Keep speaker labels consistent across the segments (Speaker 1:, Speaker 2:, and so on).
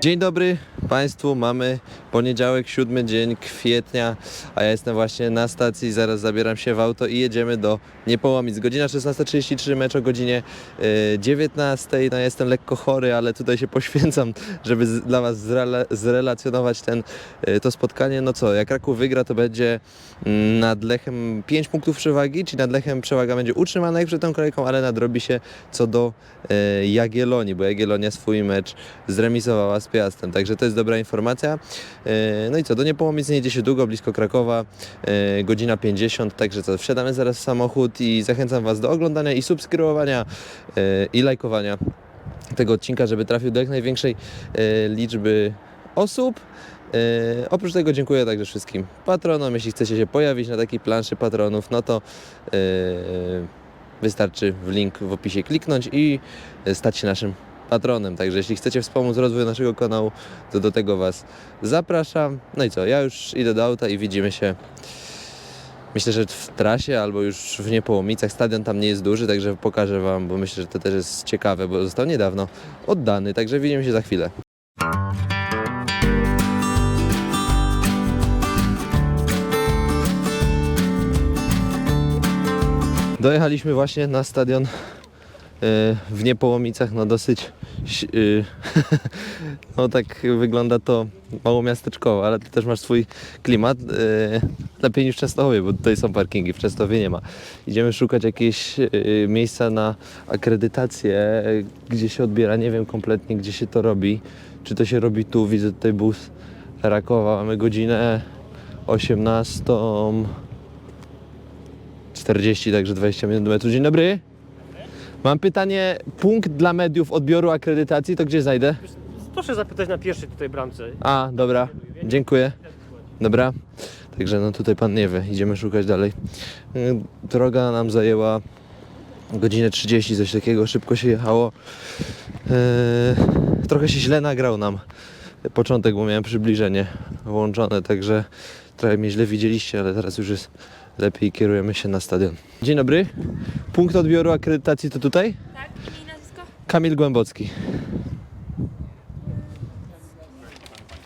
Speaker 1: Dzień dobry Państwu, mamy poniedziałek, siódmy dzień kwietnia, a ja jestem właśnie na stacji, zaraz zabieram się w auto i jedziemy do Niepołomic. Godzina 16.33, mecz o godzinie y, 19. No ja jestem lekko chory, ale tutaj się poświęcam, żeby dla Was zrela, zrelacjonować ten, y, to spotkanie. No co, jak Raków wygra, to będzie mm, nad Lechem 5 punktów przewagi, czyli nad Lechem przewaga będzie utrzymana jak przed tą kolejką, ale nadrobi się co do y, Jagiellonii, bo Jagiellonia swój mecz zremisowała z Także to jest dobra informacja. E, No i co, do Niepołomic nie się długo, blisko Krakowa, e, godzina 50, także co, wsiadamy zaraz w samochód i zachęcam Was do oglądania i subskrybowania e, i lajkowania tego odcinka, żeby trafił do jak największej liczby osób. E, oprócz tego dziękuję także wszystkim patronom. Jeśli chcecie się pojawić na takiej planszy patronów, no to e, wystarczy w link w opisie kliknąć i stać się naszym patronem. Także jeśli chcecie wspomóc rozwój naszego kanału, to do tego Was zapraszam. No i co, ja już idę do auta i widzimy się. Myślę, że w trasie albo już w Niepołomicach. Stadion tam nie jest duży, także pokażę Wam, bo myślę, że to też jest ciekawe, bo został niedawno oddany. Także widzimy się za chwilę. Dojechaliśmy właśnie na stadion w Niepołomicach, no dosyć, y, no tak wygląda to mało miasteczkowo, ale ty też masz swój klimat, y, lepiej niż w Częstochowie, bo tutaj są parkingi, w Częstochowie nie ma. Idziemy szukać jakieś y, miejsca na akredytację, y, gdzie się odbiera, nie wiem kompletnie gdzie się to robi, czy to się robi tu, widzę tutaj bus Rakowa, mamy godzinę 18. 40, także 20 minut do metru. Dzień dobry. Mam pytanie, punkt dla mediów odbioru akredytacji, to gdzie znajdę?
Speaker 2: Proszę zapytać na pierwszej tutaj bramce.
Speaker 1: A, dobra, dziękuję. Dobra, także no tutaj pan nie wie, idziemy szukać dalej. Y, Droga nam zajęła godzinę 30, coś takiego, szybko się jechało. Yy, trochę się źle nagrał nam początek, bo miałem przybliżenie włączone, także trochę mnie źle widzieliście, ale teraz już jest lepiej kierujemy się na stadion. Dzień dobry, punkt odbioru akredytacji to tutaj?
Speaker 3: Tak, imię i nazwisko?
Speaker 1: Kamil Głębocki.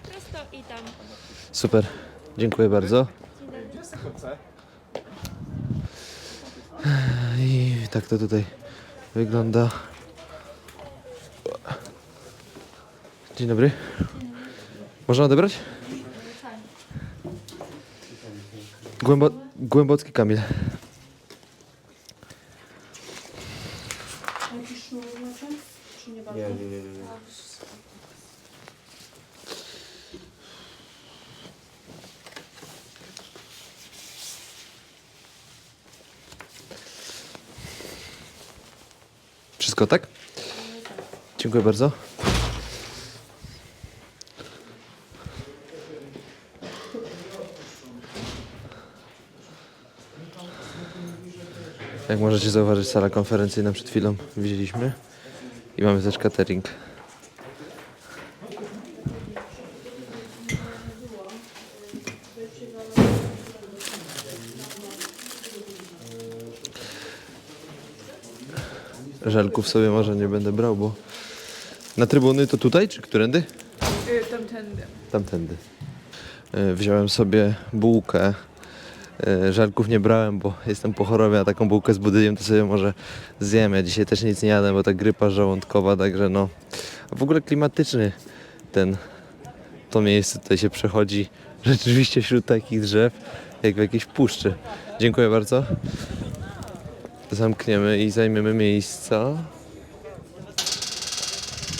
Speaker 3: Prosto i tam.
Speaker 1: Super, dziękuję bardzo. I tak to tutaj wygląda. Dzień dobry. Można odebrać? Głębo Głębocki Kamil. Wszystko tak? Dziękuję bardzo. Jak możecie zauważyć, sala konferencyjna przed chwilą widzieliśmy. I mamy też catering. Żelków sobie może nie będę brał, bo na trybuny to tutaj, czy którędy?
Speaker 4: Tamtędy.
Speaker 1: Tamtędy. E, Wziąłem sobie bułkę. E, Żelków nie brałem, bo jestem po chorobie, a taką bułkę z budyjem to sobie może zjem. Ja dzisiaj też nic nie jadłem, bo ta grypa żołądkowa, także no. W ogóle klimatyczny ten, to miejsce tutaj się przechodzi rzeczywiście wśród takich drzew, jak w jakiejś puszczy. Dziękuję bardzo. Zamkniemy i zajmiemy miejsca.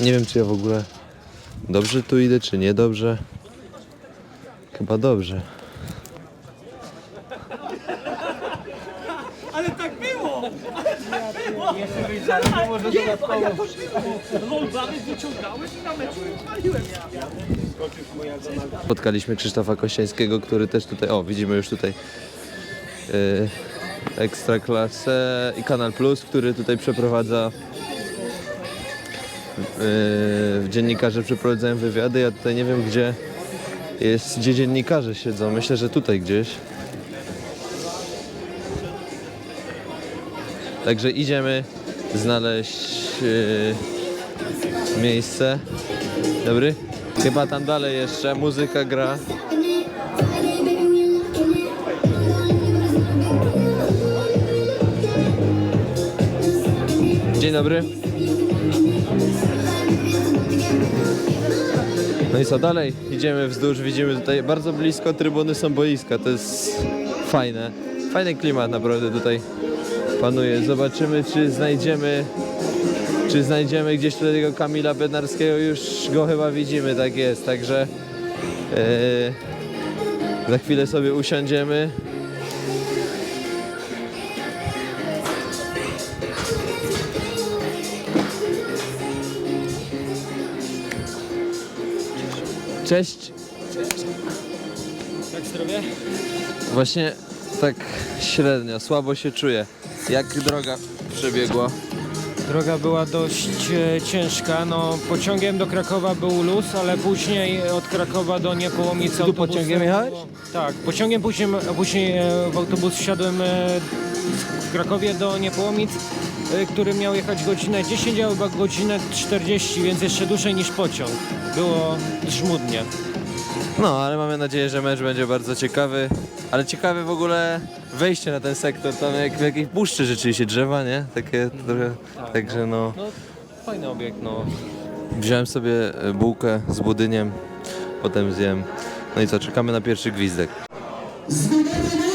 Speaker 1: Nie wiem, czy ja w ogóle dobrze tu idę, czy niedobrze. Chyba dobrze.
Speaker 2: Ale tak było! Jeszcze wyjrzałem, może dodatkowo. Rolbany wyciągałeś i na meczu waliłem ja.
Speaker 1: Spotkaliśmy Krzysztofa Kościańskiego, który też tutaj, o widzimy już tutaj yy, Ekstraklasę i Kanal Plus, który tutaj przeprowadza yy, dziennikarze przeprowadzają wywiady. Ja tutaj nie wiem gdzie jest, gdzie dziennikarze siedzą. Myślę, że tutaj gdzieś. Także idziemy znaleźć yy, miejsce. Dobry? Chyba tam dalej jeszcze muzyka gra. Dzień dobry. No i co dalej? Idziemy wzdłuż, widzimy tutaj bardzo blisko trybuny są boiska. To jest fajne. Fajny klimat naprawdę tutaj panuje. Zobaczymy czy znajdziemy czy znajdziemy gdzieś tutaj tego Kamila Bednarskiego. Już go chyba widzimy, tak jest. Także e, za chwilę sobie usiądziemy. Cześć.
Speaker 2: Jak zdrowie?
Speaker 1: Właśnie tak średnio, słabo się czuję. Jak droga przebiegła?
Speaker 2: Droga była dość e, ciężka. No, pociągiem do Krakowa był luz, ale później od Krakowa do Niepołomicy
Speaker 1: Tu
Speaker 2: autobusem
Speaker 1: pociągiem jechałeś?
Speaker 2: było- Tak, pociągiem później, później e, w autobus wsiadłem e, w Krakowie do Niepołomic, e, który miał jechać godzinę 10, a chyba godzinę 40, więc jeszcze dłużej niż pociąg. Było żmudnie.
Speaker 1: No, ale mamy nadzieję, że mecz będzie bardzo ciekawy. Ale ciekawe w ogóle wejście na ten sektor, tam jak w jakiejś puszczy rzeczywiście drzewa, nie? Takie trochę, także no.
Speaker 2: No, fajny obiekt, no.
Speaker 1: Wziąłem sobie e, bułkę z budyniem, potem zjem. No i co, czekamy na pierwszy gwizdek.
Speaker 4: Z numerem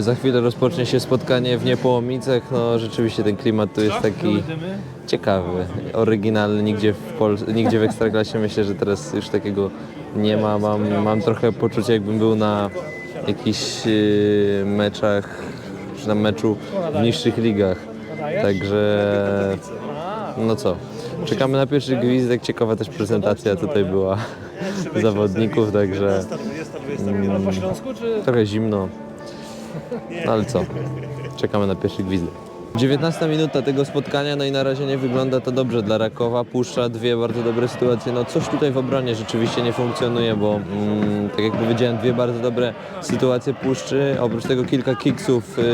Speaker 1: Za chwilę rozpocznie się spotkanie w Niepołomicach. No rzeczywiście ten klimat tu jest taki ciekawy, oryginalny. Nigdzie w, Pol- nigdzie w Ekstraklasie myślę, że teraz już takiego nie ma. Mam, mam trochę poczucie jakbym był na jakichś e, meczach, czy na meczu w niższych ligach. Także no co, czekamy na pierwszy gwizdek. Ciekawa też prezentacja tutaj była zawodników, także
Speaker 2: Po Śląsku czy...
Speaker 1: trochę zimno. No ale co? Czekamy na pierwszy gwizdek. 19 minuta tego spotkania, no i na razie nie wygląda to dobrze dla Rakowa. Puszcza dwie bardzo dobre sytuacje. No coś tutaj w obronie rzeczywiście nie funkcjonuje, bo mm, tak jak powiedziałem, dwie bardzo dobre sytuacje Puszczy. Oprócz tego kilka kiksów yy,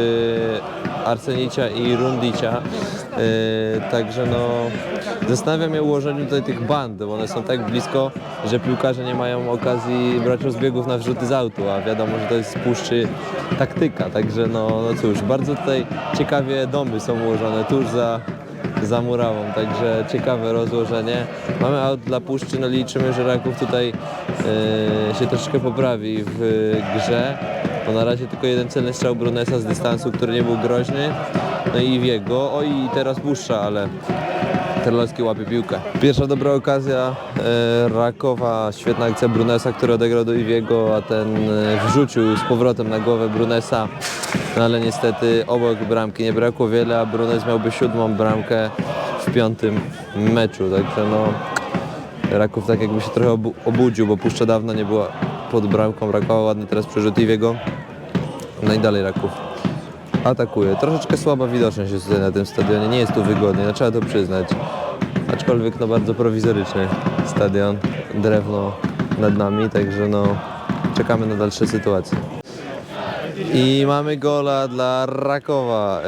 Speaker 1: Arsenicia i Rundicia. Yy, także no zastanawiam się ułożeniu tutaj tych band, bo one są tak blisko, że piłkarze nie mają okazji brać rozbiegów na wrzuty z autu, a wiadomo, że to jest z Puszczy taktyka. Także no, no cóż, bardzo tutaj ciekawie domy są ułożone tuż za, za murawą, także ciekawe rozłożenie. Mamy aut dla Puszczy, no liczymy, że Raków tutaj yy, się troszeczkę poprawi w grze. Bo na razie tylko jeden celny strzał Brunesa z dystansu, który nie był groźny. No i Wiego, oj i teraz Puszcza, ale Terlowski łapie piłkę. Pierwsza dobra okazja e, Rakowa, świetna akcja Brunesa, który odegrał do Iwiego, a ten e, wrzucił z powrotem na głowę Brunesa. No ale niestety obok bramki nie brakło wiele, a Brunes miałby siódmą bramkę w piątym meczu. Także no Raków tak jakby się trochę obu- obudził, bo Puszcza dawno nie była pod bramką Rakowa, ładny teraz przerzut Iwiego. No i dalej Raków atakuje. Troszeczkę słaba widoczność jest tutaj na tym stadionie, nie jest tu wygodnie, no trzeba to przyznać. Aczkolwiek no bardzo prowizoryczny stadion, drewno nad nami, także no czekamy na dalsze sytuacje. I mamy gola dla Rakowa.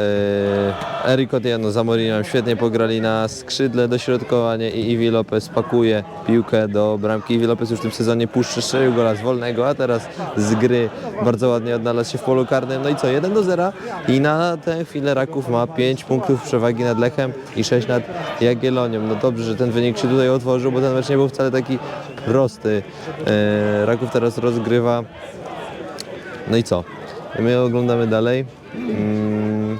Speaker 1: Eric Odiano za Mourinho świetnie pograli na skrzydle, dośrodkowanie i Iwi Lopez pakuje piłkę do bramki. Iwi Lopez już w tym sezonie puszczy, gola z wolnego, a teraz z gry bardzo ładnie odnalazł się w polu karnym. No i co, 1 do 0 i na tę chwilę Raków ma 5 punktów przewagi nad Lechem i 6 nad Jagiellonią. No dobrze, że ten wynik się tutaj otworzył, bo ten mecz nie był wcale taki prosty. Yy, Raków teraz rozgrywa no i co? My oglądamy dalej. Mm,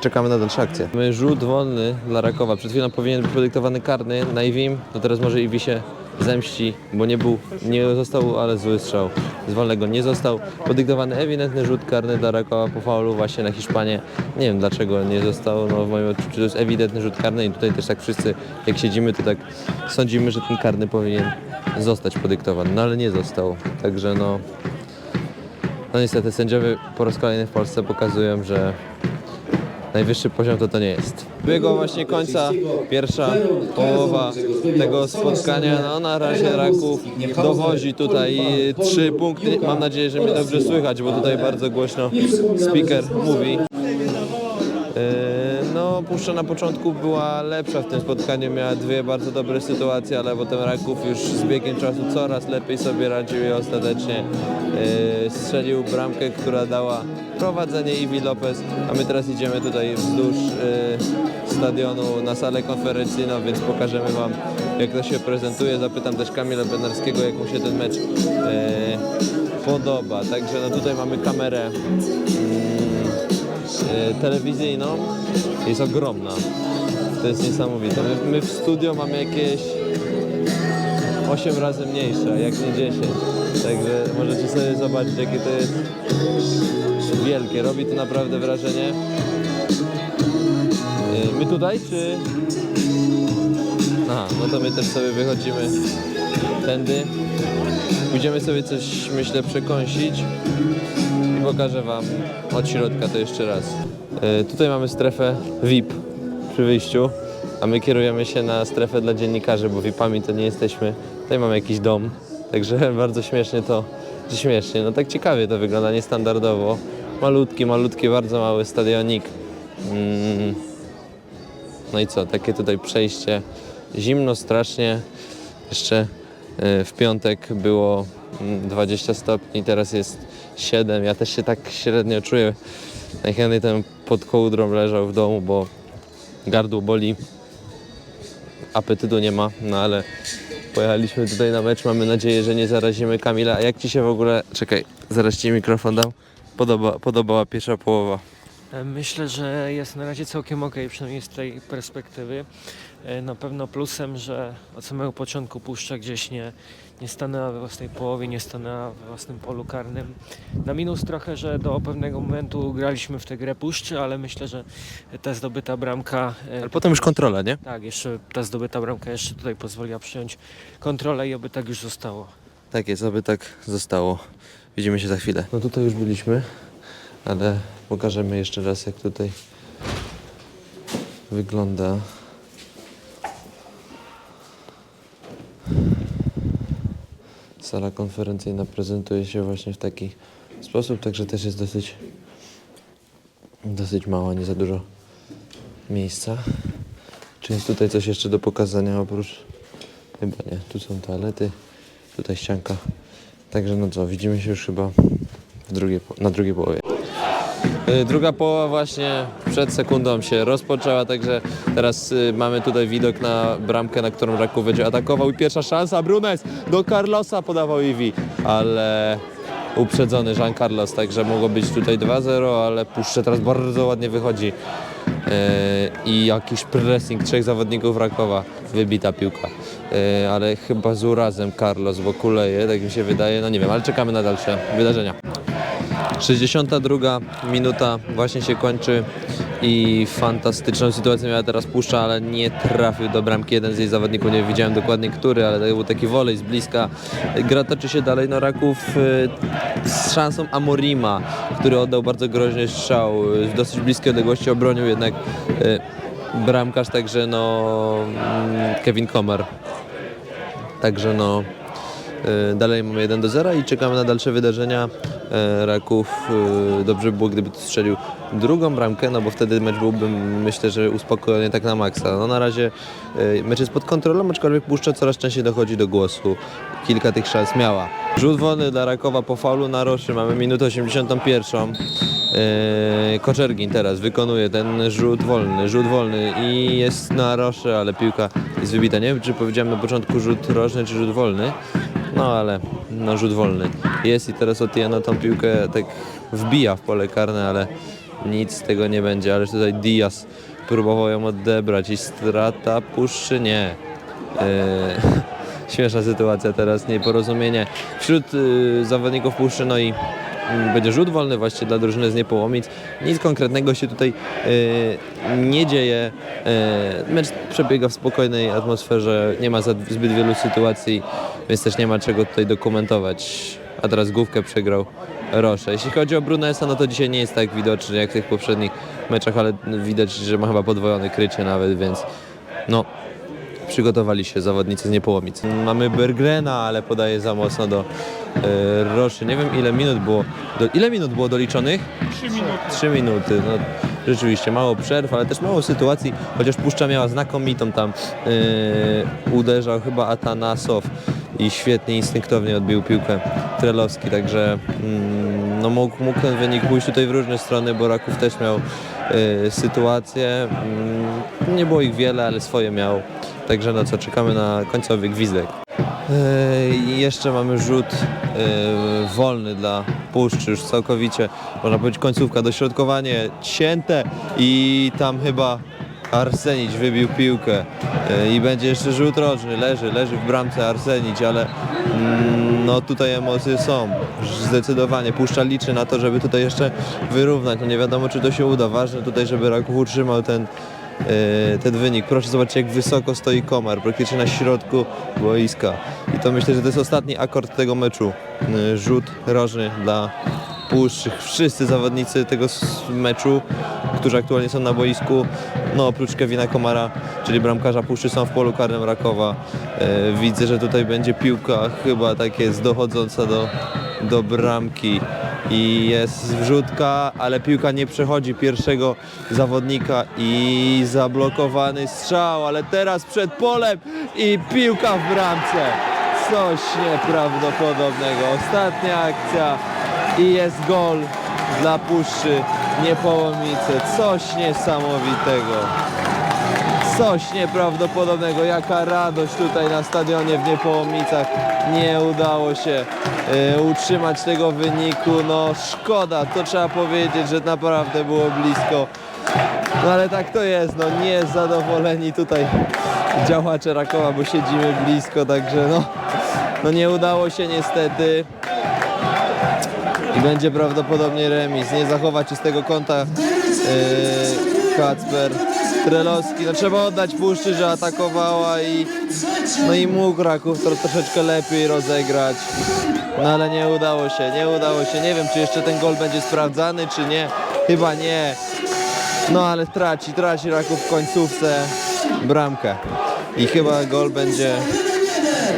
Speaker 1: Czekamy na dalsze akcje. Mamy rzut wolny dla Rakowa. Przed chwilą powinien być podyktowany karny na Iwim. To teraz może Iwi się zemści, bo nie był, nie został, ale zły strzał. Z wolnego nie został. Podyktowany ewidentny rzut karny dla Rakowa po faulu właśnie na Hiszpanię. Nie wiem dlaczego nie został. No w moim odczuciu to jest ewidentny rzut karny i tutaj też tak wszyscy jak siedzimy to tak sądzimy, że ten karny powinien zostać podyktowany. No ale nie został. Także no no niestety sędziowie po raz kolejny w Polsce pokazują, że najwyższy poziom to to nie jest. Biegła właśnie końca pierwsza połowa tego spotkania. No na razie Raków dowozi tutaj trzy punkty. Mam nadzieję, że mnie dobrze słychać, bo tutaj bardzo głośno speaker mówi. Yy, No, Puszcza na początku była lepsza w tym spotkaniu, miała dwie bardzo dobre sytuacje, ale potem Raków już z biegiem czasu coraz lepiej sobie radził i ostatecznie strzelił bramkę, która dała prowadzenie Iwi Lopez, a my teraz idziemy tutaj wzdłuż yy, stadionu na salę konferencyjną, więc pokażemy Wam jak to się prezentuje. Zapytam też Kamila Benarskiego, jak mu się ten mecz yy, podoba. Także no tutaj mamy kamerę e, telewizyjną jest ogromna. To jest niesamowite. My, my w studio mamy jakieś 8 razy mniejsze, jak nie 10. Także możecie sobie zobaczyć, jakie to jest wielkie. Robi to naprawdę wrażenie. E, My tutaj, czy... Aha, no to my też sobie wychodzimy tędy. Pójdziemy sobie coś, myślę, przekąsić i pokażę Wam od środka to jeszcze raz. E, tutaj mamy strefę VIP przy wyjściu, a my kierujemy się na strefę dla dziennikarzy, bo VIP-ami to nie jesteśmy. Tutaj mamy jakiś dom, także bardzo śmiesznie to, śmiesznie, no tak ciekawie to wygląda, niestandardowo. Malutki, malutki, bardzo mały stadionik. Mm. No i co, takie tutaj przejście. Zimno strasznie. Jeszcze e, w piątek było mm, 20 stopni, teraz jest 7. Ja też się tak średnio czuję. Najchętniej ten pod kołdrą leżał w domu, bo gardło boli. Apetytu nie ma, no ale pojechaliśmy tutaj na mecz. Mamy nadzieję, że nie zarazimy Kamila. A jak Ci się w ogóle... Czekaj, zaraz Ci mikrofon dam. Podoba, podobała pierwsza połowa.
Speaker 2: E, Myślę, że jest na razie całkiem ok, przynajmniej z tej perspektywy. E, Na pewno plusem, że od samego początku puszcza gdzieś nie, nie stanęła we własnej połowie, nie stanęła we własnym polu karnym. Na minus trochę, że do pewnego momentu graliśmy w tę grę puszczy, ale myślę, że ta zdobyta bramka e,
Speaker 1: Ale potem już kontrola, nie?
Speaker 2: Tak, jeszcze ta zdobyta bramka jeszcze tutaj pozwoliła przyjąć kontrolę i oby tak już zostało.
Speaker 1: Tak jest, aby tak zostało. Widzimy się za chwilę. No tutaj już byliśmy, ale pokażemy jeszcze raz, jak tutaj wygląda. Sala konferencyjna prezentuje się właśnie w taki sposób, także też jest dosyć, dosyć mała, nie za dużo miejsca. Czy jest tutaj coś jeszcze do pokazania oprócz Chyba nie. Tu są toalety, tutaj ścianka. Także no co, widzimy się już chyba na drugiej połowie. Y, Druga połowa właśnie przed sekundą się rozpoczęła, także teraz y, mamy tutaj widok na bramkę, na którą Raków będzie atakował i pierwsza szansa, Brunes do Carlosa podawał Iwi, ale uprzedzony Jean Carlos, także mogło być tutaj 2-0, ale Puszcze teraz bardzo ładnie wychodzi Yy, i jakiś pressing trzech zawodników Rakowa, wybita piłka. Yy, ale chyba z urazem Carlos, bo kuleje, tak mi się wydaje, no nie wiem, ale czekamy na dalsze wydarzenia. 62 minuta właśnie się kończy i fantastyczną sytuację miała teraz Puszcza, ale nie trafił do bramki jeden z jej zawodników, nie widziałem dokładnie który, ale to był taki wolej z bliska. Gra toczy się dalej, no Raków y, z szansą Amorima, który oddał bardzo groźny strzał, z dosyć bliskiej odległości obronił jednak y, bramkarz, także no mm, Kevin Comer. Także no dalej mamy 1 do 0 i czekamy na dalsze wydarzenia. E, Raków y, dobrze by było, gdyby strzelił drugą bramkę, no bo wtedy mecz byłby myślę, że uspokojony tak na maksa. No na razie mecz jest pod kontrolą, aczkolwiek Puszcza coraz częściej dochodzi do głosu. Kilka tych szans miała. Rzut wolny dla Rakowa po faulu na Roszy. Mamy minutę 81. Yy, Koczergin teraz wykonuje ten rzut wolny, rzut wolny i jest na Roszy, ale piłka jest wybita. Nie wiem, czy powiedziałem na początku rzut roczny, czy rzut wolny. No ale no rzut wolny jest i teraz Otieno tą piłkę tak wbija w pole karne, ale nic z tego nie będzie. Ale tutaj Diaz próbował ją odebrać i strata puszczy nie. Yy, śmieszna sytuacja teraz, nieporozumienie wśród yy, zawodników puszczy, no i będzie rzut wolny właśnie dla drużyny z Niepołomic. Nic konkretnego się tutaj yy, nie dzieje. Yy, mecz przebiega w spokojnej atmosferze, nie ma zbyt wielu sytuacji, więc też nie ma czego tutaj dokumentować. A teraz główkę przegrał Rosze. Jeśli chodzi o Brunesa, no to dzisiaj nie jest tak widoczny jak w tych poprzednich meczach, ale widać, że ma chyba podwojone krycie nawet, więc no przygotowali się zawodnicy z Niepołomic. Mamy Bergrena, ale podaje za mocno do e, Roszy. Nie wiem ile minut było, do, ile minut było doliczonych?
Speaker 5: Trzy minuty.
Speaker 1: Trzy minuty, no rzeczywiście mało przerw, ale też mało sytuacji, chociaż Puszcza miała znakomitą tam yy, uderzał chyba Atanasow i świetnie, instynktownie odbił piłkę Trelowski, także mm, no mógł, mógł ten wynik pójść tutaj w różne strony, bo Raków też miał yy, sytuację, mm, nie było ich wiele, ale swoje miał, także no co, czekamy na końcowy gwizdek. Yy, I jeszcze mamy rzut yy, wolny dla Puszczy, już całkowicie, można powiedzieć końcówka, dośrodkowanie cięte i tam chyba Arsenić wybił piłkę. Yy, i będzie jeszcze rzut roczny, leży, leży w bramce Arsenić, ale mm, no tutaj emocje są, zdecydowanie. Puszcza liczy na to, żeby tutaj jeszcze wyrównać, no nie wiadomo czy to się uda, ważne tutaj, żeby Raków utrzymał ten ten wynik. Proszę zobaczyć, jak wysoko stoi Komar, praktycznie na środku boiska. I to myślę, że to jest ostatni akord tego meczu. E, Rzut rożny dla Puszczy. Wszyscy zawodnicy tego meczu, którzy aktualnie są na boisku, no oprócz Kevina Komara, czyli bramkarza Puszczy, są w polu karnym Rakowa. E, Widzę, że tutaj będzie piłka chyba tak jest dochodząca do, do bramki i jest wrzutka, ale piłka nie przechodzi pierwszego zawodnika i zablokowany strzał, ale teraz przed polem i piłka w bramce. Coś nieprawdopodobnego. Ostatnia akcja i jest gol dla Puszczy Niepołomice. Coś niesamowitego. Coś nieprawdopodobnego, jaka radość tutaj na stadionie w Niepołomicach. Nie udało się e, utrzymać tego wyniku. No szkoda, to trzeba powiedzieć, że naprawdę było blisko. No ale tak to jest, no nie zadowoleni tutaj działacze Rakowa, bo siedzimy blisko, także no, no nie udało się niestety. I będzie prawdopodobnie remis. Nie zachowa czystego kąta yy, Kacper Trelowski. No trzeba oddać Puszczy, że atakowała i no i mógł Raków to troszeczkę lepiej rozegrać. No ale nie udało się, nie udało się. Nie wiem, czy jeszcze ten gol będzie sprawdzany, czy nie. Chyba nie. No ale traci, traci Raków w końcówce bramkę. I chyba gol będzie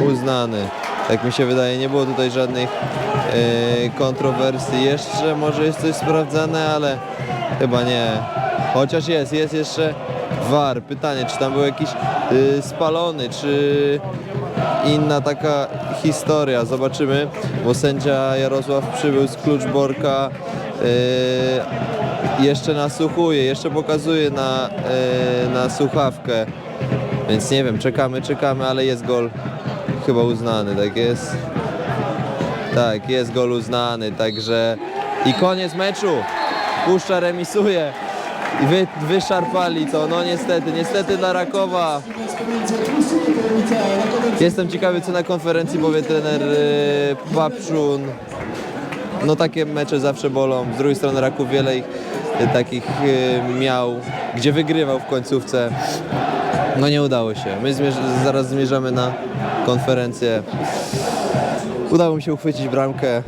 Speaker 1: uznany. Tak mi się wydaje, nie było tutaj żadnych e, kontrowersji. Jeszcze może jest coś sprawdzane, ale chyba nie. Chociaż jest, jest jeszcze VAR. Pytanie, czy tam był jakiś e, spalony, czy inna taka historia. Zobaczymy, bo sędzia Jarosław przybył z Kluczborka. e, jeszcze nasłuchuje, jeszcze pokazuje na, e, na słuchawkę. Więc nie wiem, czekamy, czekamy, ale jest gol chyba uznany, tak jest. Tak, jest gol uznany, także i koniec meczu. Puszcza remisuje i wy, wyszarpali to, no niestety, niestety dla Rakowa. Jestem ciekawy, co na konferencji powie trener yy, Papszun. No takie mecze zawsze bolą. Z drugiej strony Raków wiele ich y, takich y, miał, gdzie wygrywał w końcówce. No nie udało się. My zmierz- zaraz zmierzamy na konferencję. Udało mi się uchwycić bramkę,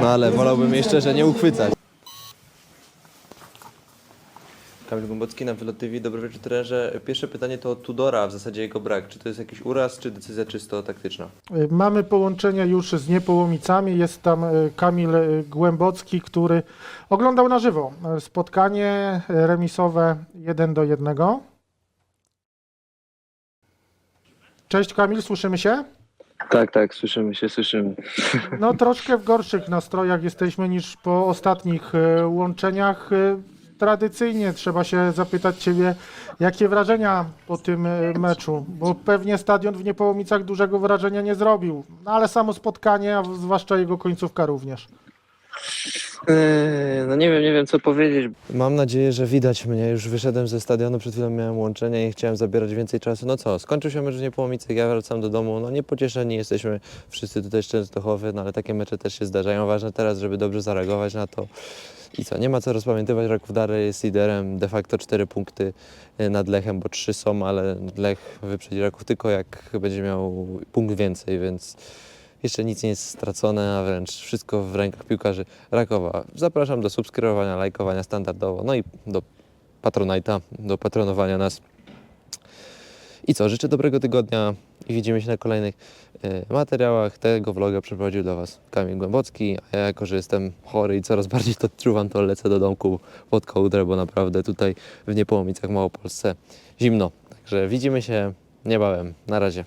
Speaker 1: no ale wolałbym jej szczerze nie uchwycać. Kamil Głębocki na Wylot TV. Dobry wieczór trenerze. Pierwsze pytanie to o Tudora, w zasadzie jego brak. Czy to jest jakiś uraz, czy decyzja czysto taktyczna?
Speaker 5: Y, Mamy połączenia już z Niepołomicami. Jest tam y, Kamil y, Głębocki, który oglądał na żywo spotkanie remisowe 1 do 1. Cześć Kamil, słyszymy się?
Speaker 6: Tak, tak, słyszymy się, słyszymy.
Speaker 5: No troszkę w gorszych nastrojach jesteśmy niż po ostatnich łączeniach. Tradycyjnie trzeba się zapytać Ciebie, jakie wrażenia po tym y, meczu, bo pewnie stadion w Niepołomicach dużego wrażenia nie zrobił, no, ale samo spotkanie, a zwłaszcza jego końcówka również.
Speaker 6: Eee, No nie wiem, nie wiem co powiedzieć.
Speaker 1: Mam nadzieję, że widać mnie. Już wyszedłem ze stadionu, przed chwilą miałem łączenie i chciałem zabierać więcej czasu. No co, skończył się mecz w Niepołomicy, ja wracam do domu. No niepocieszeni jesteśmy wszyscy tutaj z Częstochowy, no ale takie mecze też się zdarzają. Ważne teraz, żeby dobrze zareagować na to. I co, nie ma co rozpamiętywać, Raków dalej jest liderem, de facto 4 punkty y, nad Lechem, bo 3 są, ale Lech wyprzedzi Raków tylko jak będzie miał punkt więcej, więc Jeszcze nic nie jest stracone, a wręcz wszystko w rękach piłkarzy Rakowa. Zapraszam do subskrybowania, lajkowania standardowo, no i do Patronite'a, do patronowania nas. I co, życzę dobrego tygodnia i widzimy się na kolejnych e, materiałach. Tego vloga przeprowadził dla Was Kamil Głębocki, a ja jako, że jestem chory i coraz bardziej to odczuwam, to lecę do domku pod kołdrę, bo naprawdę tutaj w Niepołomicach, Małopolsce zimno. Także widzimy się niebawem. Na razie.